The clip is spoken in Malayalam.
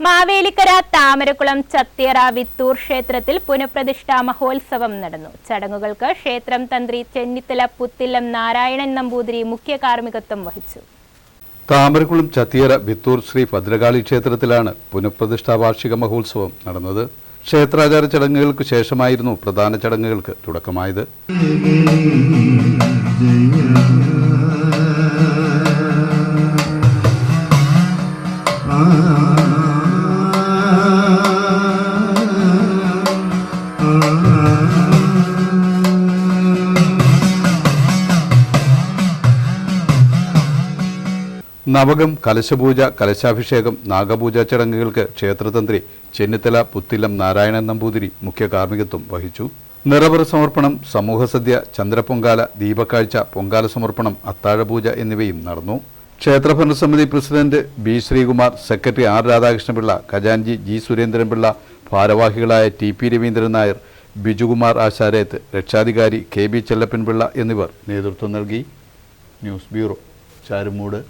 മാവേലിക്കര താമരക്കുളം ചത്തിയറ വിത്തൂർ ക്ഷേത്രത്തിൽ പുനഃപ്രതിഷ്ഠാ മഹോത്സവം നടന്നു. ചടങ്ങുകൾക്ക് ക്ഷേത്രം തന്ത്രി ചെന്നിത്തല പുത്തില്ലം നാരായണൻ നമ്പൂതിരി മുഖ്യ കാർമ്മികത്വം വഹിച്ചു. താമരക്കുളം ചത്തിയറ വിത്തൂർ ശ്രീ ഭദ്രകാളി ക്ഷേത്രത്തിലാണ് പുനഃപ്രതിഷ്ഠാ വാർഷിക മഹോത്സവം നടന്നത്. ക്ഷേത്രാചാര ചടങ്ങുകൾക്ക് ശേഷമായിരുന്നു പ്രധാന ചടങ്ങുകൾക്ക് തുടക്കമായത്. നവകം കലശപൂജ കലശാഭിഷേകം നാഗപൂജ ചടങ്ങുകൾക്ക് ക്ഷേത്രതന്ത്രി ചെന്നിത്തല പുത്തില്ലം നാരായണൻ നമ്പൂതിരി മുഖ്യ കാർമ്മികത്വം വഹിച്ചു. നിറവറ സമർപ്പണം സമൂഹസദ്യ ചന്ദ്രപൊങ്കാല ദീപക്കാഴ്ച പൊങ്കാല സമർപ്പണം അത്താഴപൂജ എന്നിവയും നടന്നു. ക്ഷേത്രഭരണസമിതി president B Sreekumar secretary R Radhakrishnapillai ഖജാൻജി G Surendranpillai ഭാരവാഹികളായ ടി പി രവീന്ദ്രൻ നായർ ബിജുകുമാർ ആശാരേത്ത് രക്ഷാധികാരി കെ ബി ചെല്ലപ്പൻപിള്ള എന്നിവർ നേതൃത്വം നൽകി. News bureau Charummood.